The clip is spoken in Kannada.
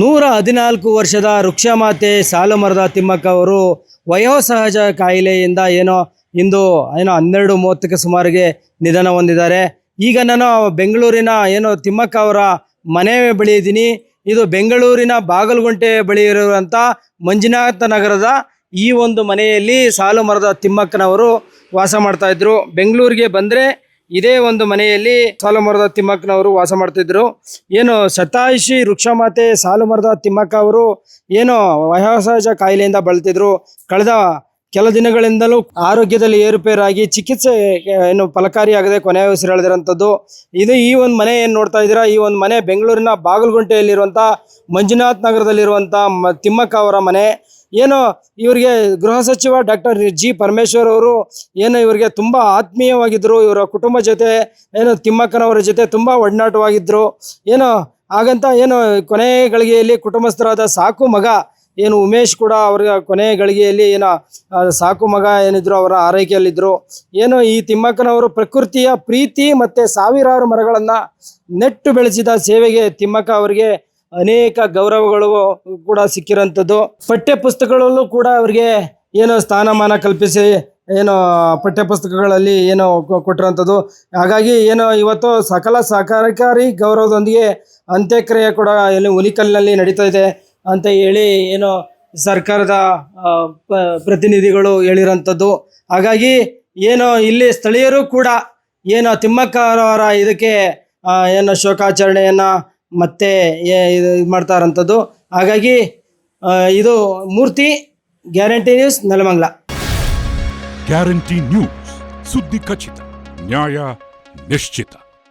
ನೂರ ಹದಿನಾಲ್ಕು ವರ್ಷದ ವೃಕ್ಷಮಾತೆ ಸಾಲುಮರದ ತಿಮ್ಮಕ್ಕ ಅವರು ವಯೋಸಹಜ ಕಾಯಿಲೆಯಿಂದ ಏನೋ ಇಂದು ಏನೋ ಹನ್ನೆರಡು ಮೂವತ್ತಕ್ಕೆ ಸುಮಾರಿಗೆ ನಿಧನ ಹೊಂದಿದ್ದಾರೆ. ಈಗ ನಾನು ಬೆಂಗಳೂರಿನ ಏನೋ ತಿಮ್ಮಕ್ಕ ಅವರ ಮನೆ ಬಳಿ ಇದ್ದೀನಿ. ಇದು ಬೆಂಗಳೂರಿನ ಬಾಗಲಗುಂಟೆ ಬಳಿ ಇರುವಂಥ ಮಂಜುನಾಥ ನಗರದ ಈ ಒಂದು ಮನೆಯಲ್ಲಿ ಸಾಲುಮರದ ತಿಮ್ಮಕ್ಕನವರು ವಾಸ ಮಾಡ್ತಾಯಿದ್ರು ಬೆಂಗಳೂರಿಗೆ ಬಂದರೆ ಇದೇ ಒಂದು ಮನೆಯಲ್ಲಿ ಸಾಲುಮರದ ತಿಮ್ಮಕ್ಕನವರು ವಾಸ ಮಾಡ್ತಿದ್ರು. ಏನು ಶತಾಯುಷಿ ವೃಕ್ಷಮಾತೆ ಸಾಲುಮರದ ತಿಮ್ಮಕ್ಕ ಅವರು ಏನು ವಯೋಸಹಜ ಕಾಯಿಲೆಯಿಂದ ಬಳಲ್ತಿದ್ರು. ಕಳೆದ ಕೆಲ ದಿನಗಳಿಂದಲೂ ಆರೋಗ್ಯದಲ್ಲಿ ಏರುಪೇರಾಗಿ ಚಿಕಿತ್ಸೆ ಏನು ಫಲಕಾರಿಯಾಗದೆ ಕೊನೆಯ ಉಸಿರೆಳೆದಿರೋಂಥದ್ದು ಇದು ಈ ಒಂದು ಮನೆ ಏನು ನೋಡ್ತಾ ಇದ್ದೀರಾ? ಈ ಒಂದು ಮನೆ ಬೆಂಗಳೂರಿನ ಬಾಗಲಗುಂಟೆಯಲ್ಲಿರುವಂಥ ಮಂಜುನಾಥ್ ನಗರದಲ್ಲಿರುವಂಥ ಮ, ತಿಮ್ಮಕ್ಕ ಅವರ ಮನೆ. ಏನು ಇವರಿಗೆ ಗೃಹ ಸಚಿವ ಡಾಕ್ಟರ್ ಜಿ ಪರಮೇಶ್ವರ್ ಅವರು ಏನು ಇವರಿಗೆ ತುಂಬ ಆತ್ಮೀಯವಾಗಿದ್ದರು ಇವರ ಕುಟುಂಬ ಜೊತೆ, ಏನು ತಿಮ್ಮಕ್ಕನವರ ಜೊತೆ ತುಂಬ ಒಡನಾಟವಾಗಿದ್ದರು ಏನು, ಹಾಗಂತ ಏನು ಕೊನೆ ಗಳಿಗೆಯಲ್ಲಿ ಕುಟುಂಬಸ್ಥರಾದ ಸಾಕು ಮಗ ಏನು ಉಮೇಶ್ ಕೂಡ ಅವರ ಕೊನೆ ಗಳಿಗೆಯಲ್ಲಿ ಏನ ಸಾಕು ಮಗ ಏನಿದ್ರು ಅವರ ಆರೈಕೆಯಲ್ಲಿದ್ದರು ಏನು ಈ ತಿಮ್ಮಕ್ಕನವರು ಪ್ರಕೃತಿಯ ಪ್ರೀತಿ ಮತ್ತು ಸಾವಿರಾರು ಮರಗಳನ್ನು ನೆಟ್ಟು ಬೆಳೆಸಿದ ಸೇವೆಗೆ ತಿಮ್ಮಕ್ಕ ಅವರಿಗೆ ಅನೇಕ ಗೌರವಗಳು ಕೂಡ ಸಿಕ್ಕಿರೋಂಥದ್ದು. ಪಠ್ಯ ಪುಸ್ತಕಗಳಲ್ಲೂ ಕೂಡ ಅವರಿಗೆ ಏನೋ ಸ್ಥಾನಮಾನ ಕಲ್ಪಿಸಿ, ಏನು ಪಠ್ಯ ಪುಸ್ತಕಗಳಲ್ಲಿ ಏನೋ ಕೊಟ್ಟಿರೋಂಥದ್ದು ಹಾಗಾಗಿ ಏನೋ ಇವತ್ತು ಸಕಲ ಸಹಕಾರಿ ಗೌರವದೊಂದಿಗೆ ಅಂತ್ಯಕ್ರಿಯೆ ಕೂಡ ಇಲ್ಲಿ ಹುಲಿಕಲ್ಲಿನಲ್ಲಿ ನಡೀತಾ ಇದೆ. ಅಂತ ಹೇಳಿ ಏನೋ ಸರ್ಕಾರದ ಪ್ರತಿನಿಧಿಗಳು ಹೇಳಿರೋಂಥದ್ದು ಹಾಗಾಗಿ ಏನು ಇಲ್ಲಿ ಸ್ಥಳೀಯರು ಕೂಡ ಏನು ತಿಮ್ಮಕ್ಕ ಅವರ ಇದಕ್ಕೆ ಏನು ಶೋಕಾಚರಣೆಯನ್ನು ಮತ್ತೆ ಇದು ಮಾಡ್ತಾ ಇರೋಂಥದ್ದು ಹಾಗಾಗಿ ಇದು Murthy guarantee news Nelamangala. Guarantee news ಸುದ್ದಿ ಖಚಿತ, ನ್ಯಾಯ ನಿಶ್ಚಿತ.